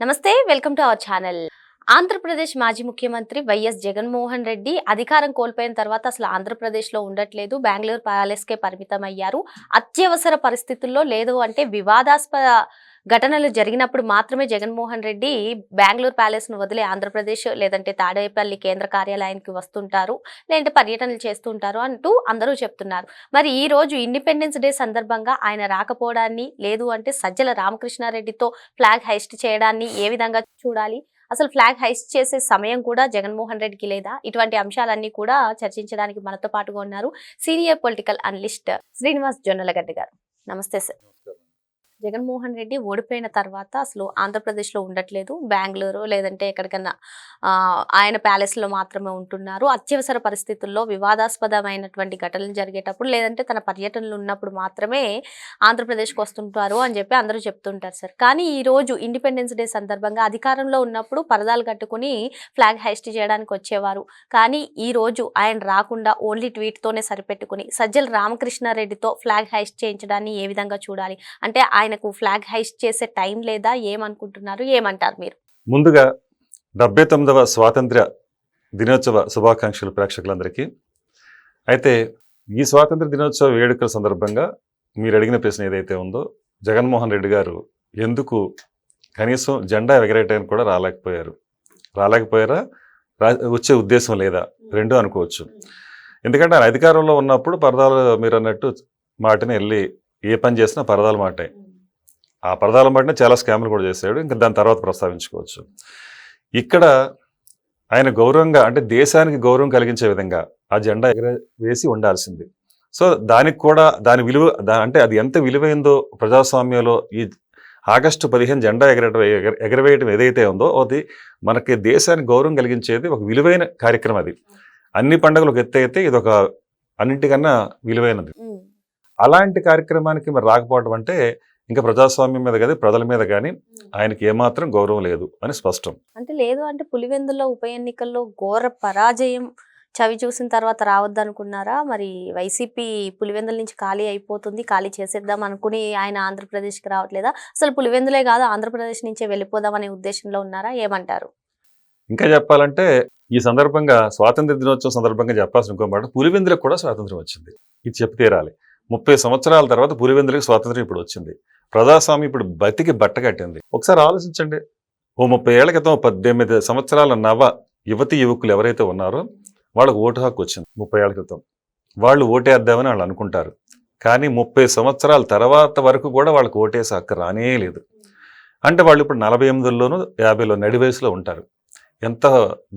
నమస్తే welcome to our channel. Andhra Pradesh మాజీ ముఖ్యమంత్రి వైఎస్ జగన్మోహన్ రెడ్డి అధికారం కోల్పోయిన తర్వాత అసలు ఆంధ్రప్రదేశ్లో ఉండట్లేదు బెంగళూరు ప్యాలెస్కే పరిమితం అయ్యారు అత్యవసర పరిస్థితుల్లో లేదు అంటే వివాదాస్పద ఘటనలు జరిగినప్పుడు మాత్రమే జగన్మోహన్ రెడ్డి బెంగళూరు ప్యాలెస్ను వదిలి ఆంధ్రప్రదేశ్ లేదంటే తాడేపల్లి కేంద్ర కార్యాలయానికి వస్తుంటారు లేదంటే పర్యటనలు చేస్తుంటారు అంటూ అందరూ చెప్తున్నారు. మరి ఈ రోజు ఇండిపెండెన్స్ డే సందర్భంగా ఆయన రాకపోవడాన్ని లేదు అంటే సజ్జల రామకృష్ణారెడ్డితో ఫ్లాగ్ హైస్ట్ చేయడాన్ని ఏ విధంగా చూడాలి? అసలు ఫ్లాగ్ హైస్ట్ చేసే సమయం కూడా జగన్మోహన్ రెడ్డికి లేదా? ఇటువంటి అంశాలన్నీ కూడా చర్చించడానికి మనతో పాటుగా ఉన్నారు senior political analyst Srinivas Jonnalagadda garu. నమస్తే సార్. జగన్మోహన్ రెడ్డి ఓడిపోయిన తర్వాత అసలు ఆంధ్రప్రదేశ్లో ఉండట్లేదు. బెంగళూరు లేదంటే ఎక్కడికన్నా ఆయన ప్యాలెస్లో మాత్రమే ఉంటున్నారు. అత్యవసర పరిస్థితుల్లో వివాదాస్పదమైనటువంటి ఘటనలు జరిగేటప్పుడు లేదంటే తన పర్యటనలు ఉన్నప్పుడు మాత్రమే ఆంధ్రప్రదేశ్కి వస్తుంటారు అని చెప్పి అందరూ చెప్తుంటారు సార్. కానీ ఈ రోజు ఇండిపెండెన్స్ డే సందర్భంగా అధికారంలో ఉన్నప్పుడు పరదాలు కట్టుకుని ఫ్లాగ్ హైస్ట్ చేయడానికి వచ్చేవారు. కానీ ఈ రోజు ఆయన రాకుండా ఓన్లీ ట్వీట్తోనే సరిపెట్టుకుని సజ్జల రామకృష్ణారెడ్డితో ఫ్లాగ్ హైస్ట్ చేయించడాన్ని ఏ విధంగా చూడాలి? అంటే ఆయనకు ఫ్లాగ్ హైస్ట్ చేసే టైం లేదా? ఏమనుకుంటున్నారు? ఏమంటారు మీరు? ముందుగా డెబ్బై తొమ్మిదవ స్వాతంత్ర్య దినోత్సవ శుభాకాంక్షలు ప్రేక్షకులందరికీ. అయితే ఈ స్వాతంత్ర దినోత్సవ వేడుకల సందర్భంగా మీరు అడిగిన ప్రశ్న ఏదైతే ఉందో జగన్మోహన్ రెడ్డి గారు ఎందుకు కనీసం జెండా ఎగరేయడానికి కూడా రాలేకపోయారు? రాలేకపోయారా? రా వచ్చే ఉద్దేశం లేదా? రెండు అనుకోవచ్చు. ఎందుకంటే ఆయన అధికారంలో ఉన్నప్పుడు పరదాలు మీరు అన్నట్టు మాటని వెళ్ళి ఏ పని చేసినా పరదాలు మాటే. ఆ పరదాల మాటనే చాలా స్కామ్లు కూడా చేశాడు. ఇంకా దాని తర్వాత ప్రస్తావించుకోవచ్చు. ఇక్కడ ఆయన గౌరవంగా అంటే దేశానికి గౌరవం కలిగించే విధంగా ఆ జెండా ఎగర వేసి ఉండాల్సింది. సో దానికి కూడా దాని విలువ దా- అంటే అది ఎంత విలువైందో ప్రజాస్వామ్యంలో ఈ ఆగస్టు పదిహేను జెండా ఎగరటం ఎగర- ఎగరవేయటం ఏదైతే ఉందో అది మనకి దేశానికి గౌరవం కలిగించేది ఒక విలువైన కార్యక్రమం అది. అన్ని పండుగలు ఒక ఎత్తు అయితే ఇది ఒక అన్నింటికన్నా విలువైనది. అలాంటి కార్యక్రమానికి మరి రాకపోవడం అంటే ఇంకా ప్రజాస్వామ్యం మీద కానీ ప్రజల మీద కానీ ఆయనకి ఏమాత్రం గౌరవం లేదు అని స్పష్టం. అంటే లేదు అంటే పులివెందులో ఉప ఎన్నికల్లో ఘోర పరాజయం చవి చూసిన తర్వాత రావద్దు అనుకున్నారా మరి వైసీపీ పులివెందుల నుంచి ఖాళీ అయిపోతుంది ఖాళీ చేసేద్దాం అనుకుని ఆయన ఆంధ్రప్రదేశ్కి రావట్లేదా? అసలు పులివెందులే కాదు ఆంధ్రప్రదేశ్ నుంచే వెళ్ళిపోదాం అనే ఉద్దేశంలో ఉన్నారా? ఏమంటారు? ఇంకా చెప్పాలంటే ఈ సందర్భంగా స్వాతంత్ర దినోత్సవం సందర్భంగా చెప్పాల్సిన ఇంకో మాట పులివెందులకు కూడా స్వాతంత్రం వచ్చింది. ఇది చెప్పి తీరాలి ముప్పై సంవత్సరాల తర్వాత పులివెందులకు స్వాతంత్రం ఇప్పుడు వచ్చింది. ప్రజాస్వామ్యం ఇప్పుడు బతికి బట్ట కట్టింది. ఒకసారి ఆలోచించండి. ఓ ముప్పై ఏళ్ళ క్రితం పద్దెనిమిది సంవత్సరాల నవ యువతి యువకులు ఎవరైతే ఉన్నారో వాళ్ళకు ఓటు హక్కు వచ్చింది ముప్పై ఏళ్ళ క్రితం. వాళ్ళు ఓటేద్దామని వాళ్ళు అనుకుంటారు. కానీ ముప్పై సంవత్సరాల తర్వాత వరకు కూడా వాళ్ళకి ఓటేసే హక్కు రానే లేదు. అంటే వాళ్ళు ఇప్పుడు నలభై ఎనిమిదిలోనూ యాభైలో నడి వయసులో ఉంటారు. ఎంత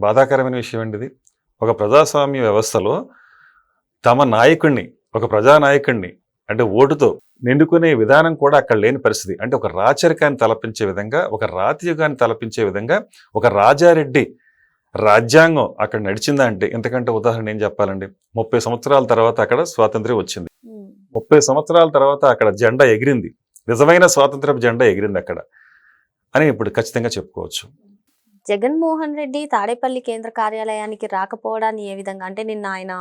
బాధాకరమైన విషయం అండి ఇది. ఒక ప్రజాస్వామ్య వ్యవస్థలో తమ నాయకుడిని ఒక ప్రజానాయకుడిని అంటే ఓటుతో నిండుకునే విధానం కూడా అక్కడ లేని పరిస్థితి. అంటే ఒక రాచరికాన్ని తలపించే విధంగా ఒక రాతియుగాన్ని తలపించే విధంగా ఒక రాజారెడ్డి రాజ్యాంగం అక్కడ నడిచిందా అంటే ఎంతకంటే ఉదాహరణ ఏం చెప్పాలండి? ముప్పై సంవత్సరాల తర్వాత అక్కడ స్వాతంత్ర్యం వచ్చింది. ముప్పై సంవత్సరాల తర్వాత అక్కడ జెండా ఎగిరింది. నిజమైన స్వాతంత్రపు జెండా ఎగిరింది అక్కడ అని ఇప్పుడు ఖచ్చితంగా చెప్పుకోవచ్చు. జగన్మోహన్ రెడ్డి తాడేపల్లి కేంద్ర కార్యాలయానికి రాకపోవడాన్ని ఏ విధంగా? అంటే నిన్న ఆయన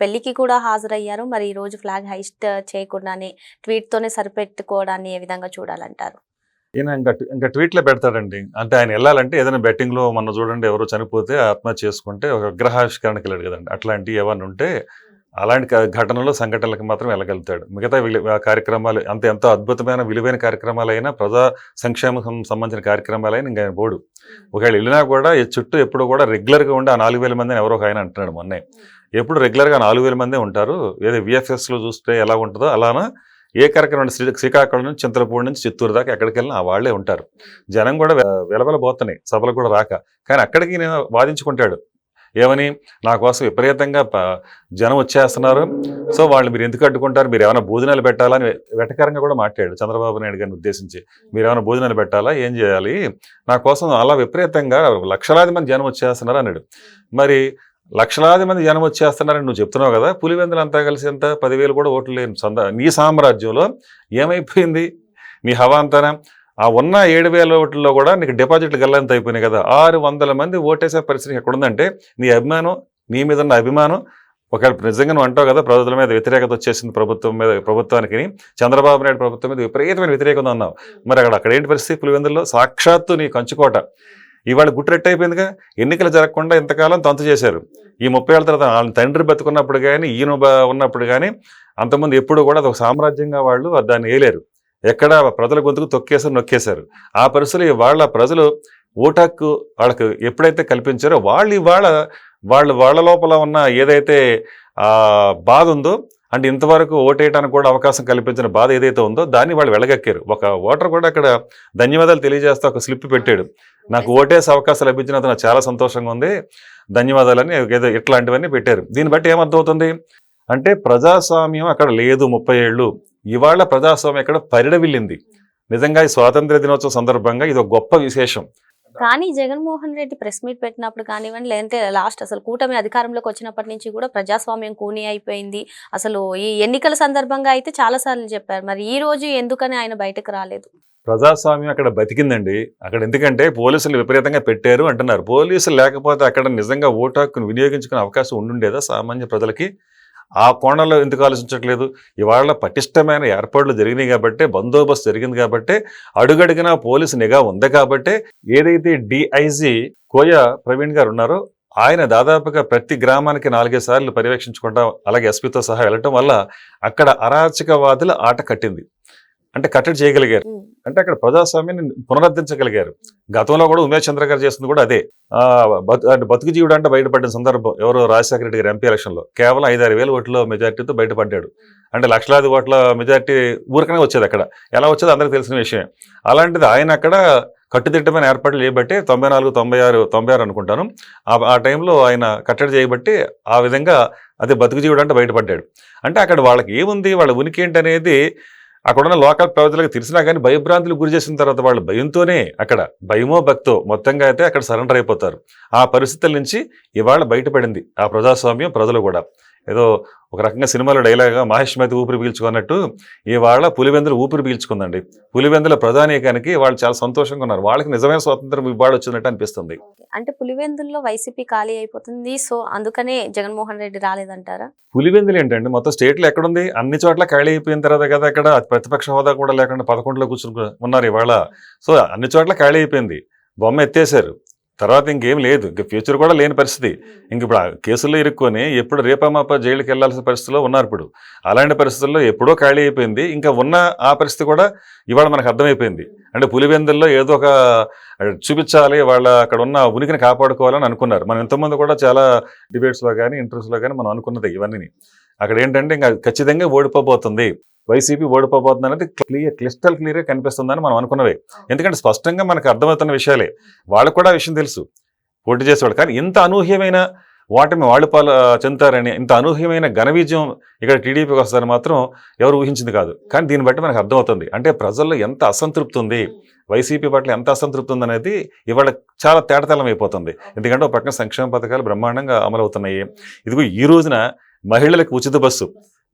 పెళ్ళికి కూడా హాజరయ్యారు. మరి ఈ రోజు ఫ్లాగ్ హైస్ట్ చేయకుండానే ట్వీట్ తోనే సరిపెట్టుకోవడాన్ని ఏ విధంగా చూడాలంటారు? ఈయన ఇంకా ఇంకా ట్వీట్లో పెడతాడండి. అంటే ఆయన వెళ్ళాలంటే ఏదైనా betting లో మొన్న చూడండి ఎవరో చనిపోతే ఆత్మహత్య చేసుకుంటే ఒక విగ్రహావిష్కరణకి వెళ్ళాడు కదండి. అట్లాంటివి ఏమన్నా ఉంటే అలాంటి ఘటనలు సంఘటనలకు మాత్రం వెళ్ళగలుగుతాడు. మిగతా కార్యక్రమాలు అంత ఎంతో అద్భుతమైన విలువైన కార్యక్రమాలైనా ప్రజా సంక్షేమ సంబంధించిన కార్యక్రమాలైనా ఇంకా ఆయన పోడు. ఒకవేళ వెళ్ళినా కూడా ఈ చుట్టూ ఎప్పుడు కూడా రెగ్యులర్గా ఉండి ఆ నాలుగు వేల మందిని ఎవరో ఒక ఆయన అంటున్నాడు మొన్నే. ఎప్పుడు రెగ్యులర్గా నాలుగు వేల మందే ఉంటారు. ఏదో విఎఫ్ఎస్లో లో చూస్తే ఎలా ఉంటుందో అలానా ఏ కార్యక్రమం శ్రీ శ్రీకాకుళం నుంచి చింతలపూడి నుంచి చిత్తూరు దాకా ఎక్కడికి వెళ్ళినా వాళ్ళే ఉంటారు. జనం కూడా వెలవెలబోతున్నాయి సభలు కూడా రాక. కానీ అక్కడికి నేను వాదించుకుంటాడు. ఏమని? నా కోసం విపరీతంగా జనం వచ్చేస్తున్నారు. సో వాళ్ళు మీరు ఎందుకు అడ్డుకుంటారు? మీరు ఏమైనా భోజనాలు పెట్టాలని వెటకరంగా వెటకారంగా కూడా మాట్లాడాడు చంద్రబాబు నాయుడు గారిని ఉద్దేశించి. మీరు ఏమైనా భోజనాలు పెట్టాలా? ఏం చేయాలి? నా కోసం అలా విపరీతంగా లక్షలాది మంది జనం వచ్చేస్తున్నారు అన్నాడు. మరి లక్షలాది మంది జనం వచ్చేస్తున్నారని నువ్వు చెప్తున్నావు కదా పులివెందులు అంతా కలిసి ఎంత? పదివేలు కూడా ఓట్లు లేని సంద నీ సామ్రాజ్యంలో ఏమైపోయింది? నీ హవా అంతానా? ఆ ఉన్న ఏడు వేల ఓట్లలో కూడా నీకు డిపాజిట్లు గల్లంత అయిపోయినాయి కదా ఆరు వందల మంది ఓటేసే పరిస్థితి ఎక్కడ ఉందంటే నీ అభిమానం నీ మీద ఉన్న అభిమానం ఒకవేళ నిజంగా నువ్వు అంటావు కదా ప్రభుత్వం మీద వ్యతిరేకత వచ్చేసింది ప్రభుత్వం మీద ప్రభుత్వానికి చంద్రబాబు నాయుడు ప్రభుత్వం మీద విపరీతమైన వ్యతిరేకత అన్నావు. మరి అక్కడ అక్కడ ఏంటి పరిస్థితి? పులివెందుల్లో సాక్షాత్తు నీ కంచుకోట. ఇవాళ గుట్రెట్ అయిపోయిందిగా. ఎన్నికలు జరగకుండా ఇంతకాలం తంతు చేశారు. ఈ ముప్పై ఏళ్ళ తర్వాత వాళ్ళ తండ్రి బతుకున్నప్పుడు కానీ ఈయన ఉన్నప్పుడు కానీ అంతకుముందు ఎప్పుడు కూడా అదొక సామ్రాజ్యంగా వాళ్ళు దాన్ని వేయలేరు ఎక్కడ ప్రజల గొంతుకు తొక్కేసారు నొక్కేశారు. ఆ పరిస్థితులు వాళ్ళ ప్రజలు ఓటాకు వాళ్ళకి ఎప్పుడైతే కల్పించారో వాళ్ళు ఇవాళ వాళ్ళు వాళ్ళ లోపల ఉన్న ఏదైతే బాధ ఉందో అంటే ఇంతవరకు ఓటేయడానికి కూడా అవకాశం కల్పించిన బాధ ఏదైతే ఉందో దాన్ని వాళ్ళు వెళ్ళగక్కారు ఒక ఓటర్ కూడా అక్కడ ధన్యవాదాలు తెలియజేస్తూ ఒక స్లిప్ పెట్టాడు. నాకు ఓటేసే అవకాశం లభించినందుకు నాకు చాలా సంతోషంగా ఉంది. ధన్యవాదాలని ఏదో ఇట్లాంటివన్నీ పెట్టారు. దీన్ని బట్టి ఏమర్థమవుతుంది? అంటే ప్రజాస్వామ్యం అక్కడ లేదు ముప్పై ఏళ్ళు. ఇవాళ ప్రజాస్వామ్యం అక్కడ పరిడవిల్లింది. నిజంగా ఈ స్వాతంత్ర దినోత్సవం సందర్భంగా ఇది ఒక గొప్ప విశేషం. కానీ జగన్మోహన్ రెడ్డి ప్రెస్ మీట్ పెట్టినప్పుడు కానివ్వండి లేదంటే లాస్ట్ అసలు కూటమి అధికారంలోకి వచ్చినప్పటి నుంచి కూడా ప్రజాస్వామ్యం కూని అయిపోయింది. అసలు ఈ ఎన్నికల సందర్భంగా అయితే చాలా సార్లు చెప్పారు. మరి ఈ రోజు ఎందుకని ఆయన బయటకు రాలేదు? ప్రజాస్వామ్యం అక్కడ బతికిందండి. అక్కడ ఎందుకంటే పోలీసులు విపరీతంగా పెట్టారు అంటున్నారు. పోలీసులు లేకపోతే అక్కడ నిజంగా ఓటు హక్కును వినియోగించుకునే అవకాశం ఉండుండేదా సామాన్య ప్రజలకి? ఆ కోణంలో ఎందుకు ఆలోచించట్లేదు? ఇవాళ పటిష్టమైన ఏర్పాట్లు జరిగినాయి కాబట్టి బందోబస్తు జరిగింది కాబట్టి అడుగడిగిన పోలీసు నిఘా ఉంది కాబట్టి ఏదైతే డిఐజీ కోయ ప్రవీణ్ గారు ఉన్నారో ఆయన దాదాపుగా ప్రతి గ్రామానికి నాలుగే సార్లు పర్యవేక్షించుకుంటా అలాగే ఎస్పీతో సహా వెళ్ళటం వల్ల అక్కడ అరాచకవాదుల ఆట కట్టింది. అంటే కట్టడి చేయగలిగారు. అంటే అక్కడ ప్రజాస్వామ్యాన్ని పునరుద్ధరించగలిగారు. గతంలో కూడా ఉమేష్ చంద్ర గారు చేస్తుంది కూడా అదే. బతుకు జీవుడు అంటే బయటపడిన సందర్భం ఎవరు రాజశేఖర రెడ్డి గారు ఎంపీ ఎలక్షన్లో కేవలం ఐదారు వేల ఓట్ల మెజార్టీతో బయటపడ్డాడు. అంటే లక్షలాది ఓట్ల మెజార్టీ ఊరికనే వచ్చేది అక్కడ. ఎలా వచ్చేది అందరికీ తెలిసిన విషయం అలాంటిది ఆయన అక్కడ కట్టుదిట్టమైన ఏర్పాట్లు చేయబట్టి తొంభై నాలుగు తొంభై ఆరు తొంభై ఆరు అనుకుంటాను. ఆ- ఆ టైంలో ఆయన కట్టడి చేయబట్టి ఆ విధంగా అదే బతుకు జీవుడు అంటే బయటపడ్డాడు. అంటే అక్కడ వాళ్ళకి ఏముంది? వాళ్ళ ఉనికి ఏంటి అనేది అక్కడున్న లోకల్ ప్రజలకు తెలిసినా కానీ భయభ్రాంతులు గురి చేసిన తర్వాత వాళ్ళు భయంతోనే అక్కడ భయమో భక్తో మొత్తంగా అయితే అక్కడ సరెండర్ అయిపోతారు. ఆ పరిస్థితుల నుంచి ఇవాళ బయటపడింది ఆ ప్రజాస్వామ్యం ప్రజలు కూడా. ఏదో ఒక రకంగా సినిమాలో డైలాగా మహేష్ మీద ఊపిరి పీల్చుకున్నట్టు ఇవాళ పులివెందులు ఊపిరి పీల్చుకుందండి. పులివెందుల ప్రధానీకానికి వాళ్ళు చాలా సంతోషంగా ఉన్నారు. వాళ్ళకి నిజమైన స్వాతంత్రం ఇవాళ వచ్చినట్టు అనిపిస్తుంది. అంటే పులివెందుల్లో వైసీపీ ఖాళీ అయిపోతుంది. సో అందుకనే జగన్మోహన్ రెడ్డి రాలేదంటారా? పులివెందులు ఏంటండి? మొత్తం స్టేట్లో ఎక్కడుంది? అన్ని చోట్ల ఖాళీ అయిపోయిన తర్వాత కదా అక్కడ ప్రతిపక్ష హోదా కూడా లేకుండా పదకొండులో కూర్చుని ఉన్నారు ఇవాళ. సో అన్ని చోట్ల ఖాళీ అయిపోయింది. బొమ్మ ఎత్తేసారు తర్వాత ఇంకేం లేదు. ఇంక ఫ్యూచర్ కూడా లేని పరిస్థితి. ఇంక ఇప్పుడు ఆ కేసుల్లో ఇరుక్కొని ఎప్పుడు రేపామాప జైలుకి వెళ్ళాల్సిన పరిస్థితిలో ఉన్నారు ఇప్పుడు. అలాంటి పరిస్థితుల్లో ఎప్పుడో ఖాళీ అయిపోయింది. ఇంకా ఉన్న ఆ పరిస్థితి కూడా ఇవాళ మనకు అర్థమైపోయింది. అంటే పులివెందుల్లో ఏదో ఒక చూపించాలి వాళ్ళ అక్కడ ఉన్న ఉనికిని కాపాడుకోవాలని అనుకున్నారు. మనం ఇంతకుముందు కూడా చాలా డిబేట్స్లో కానీ ఇంటర్వ్యూస్లో కానీ మనం అనుకున్నది ఇవన్నీ అక్కడ ఏంటంటే ఇంకా ఖచ్చితంగా ఓడిపోబోతుంది. వైసీపీ ఓడిపోబోతుంది అనేది క్లియర్ క్లిస్టల్ క్లియర్గా కనిపిస్తుందని మనం అనుకున్నవే. ఎందుకంటే స్పష్టంగా మనకు అర్థమవుతున్న విషయాలే. వాళ్ళకు కూడా ఆ విషయం తెలుసు. పోటీ చేసేవాళ్ళు కానీ ఇంత అనూహ్యమైన ఓటమి వాళ్ళు పాలు చెందుతారని ఇంత అనూహ్యమైన ఘన విజయం ఇక్కడ టీడీపీకి వస్తుందని మాత్రం ఎవరు ఊహించింది కాదు. కానీ దీన్ని బట్టి మనకు అర్థమవుతుంది. అంటే ప్రజల్లో ఎంత అసంతృప్తి ఉంది వైసీపీ పట్ల ఎంత అసంతృప్తి ఉంది అనేది ఇవాళ చాలా తేటతెల్లం అయిపోతుంది. ఎందుకంటే ఒక పక్కన సంక్షేమ పథకాలు బ్రహ్మాండంగా అమలవుతున్నాయి. ఇదిగో ఈ రోజున మహిళలకు ఉచిత బస్సు.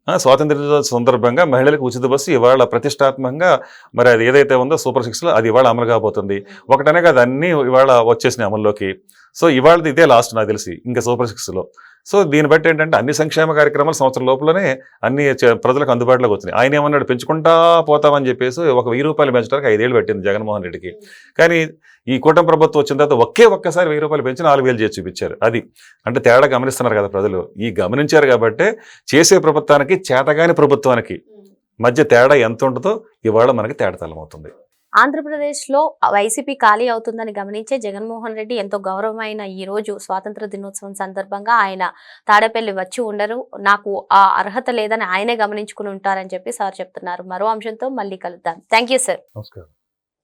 స్వాతంత్ర దినోత్సవ సందర్భంగా మహిళలకు ఉచిత బస్సు ఇవాళ ప్రతిష్టాత్మకంగా మరి అది ఏదైతే ఉందో సూపర్ సిక్స్లో అది ఇవాళ అమలు కాబోతుంది. ఒకటనే కాదు అన్నీ ఇవాళ వచ్చేసినాయి అమల్లోకి. సో ఇవాళ ఇదే లాస్ట్ నాకు తెలిసి ఇంకా సూపర్ సిక్స్లో సో దీన్ని బట్టి ఏంటంటే అన్ని సంక్షేమ కార్యక్రమాలు సంవత్సరం లోపలనే అన్ని ప్రజలకు అందుబాటులోకి వచ్చినాయి. ఆయన ఏమన్నాడు? పెంచుకుంటా పోతామని చెప్పేసి ఒక వెయ్యి రూపాయలు పెంచడానికి ఐదేళ్ళు పెట్టింది జగన్మోహన్ రెడ్డికి. కానీ ఈ కూటమి ప్రభుత్వం వచ్చిన తర్వాత ఒకే ఒక్కసారి వెయ్యి రూపాయలు పెంచి నాలుగు వేలు చేసి చూపించారు. అది అంటే తేడా గమనిస్తున్నారు కదా ప్రజలు. ఈ గమనించారు కాబట్టి చేసే ప్రభుత్వానికి చేతగాని ప్రభుత్వానికి మధ్య తేడా ఎంత ఉంటుందో ఇవాళ మనకి తేడతలం అవుతుంది ఆంధ్రప్రదేశ్లో వైసీపీ ఖాళీ అవుతుందని గమనించే జగన్మోహన్ రెడ్డి ఎంతో గౌరవమైన ఈ రోజు స్వాతంత్ర దినోత్సవం సందర్భంగా ఆయన తాడేపల్లి వచ్చి ఉండరు. నాకు ఆ అర్హత లేదని ఆయనే గమనించుకుని ఉంటారని చెప్పి సార్ చెప్తున్నారు. మరో అంశంతో మళ్ళీ కలుద్దాం. Thank you sir. నమస్కారం.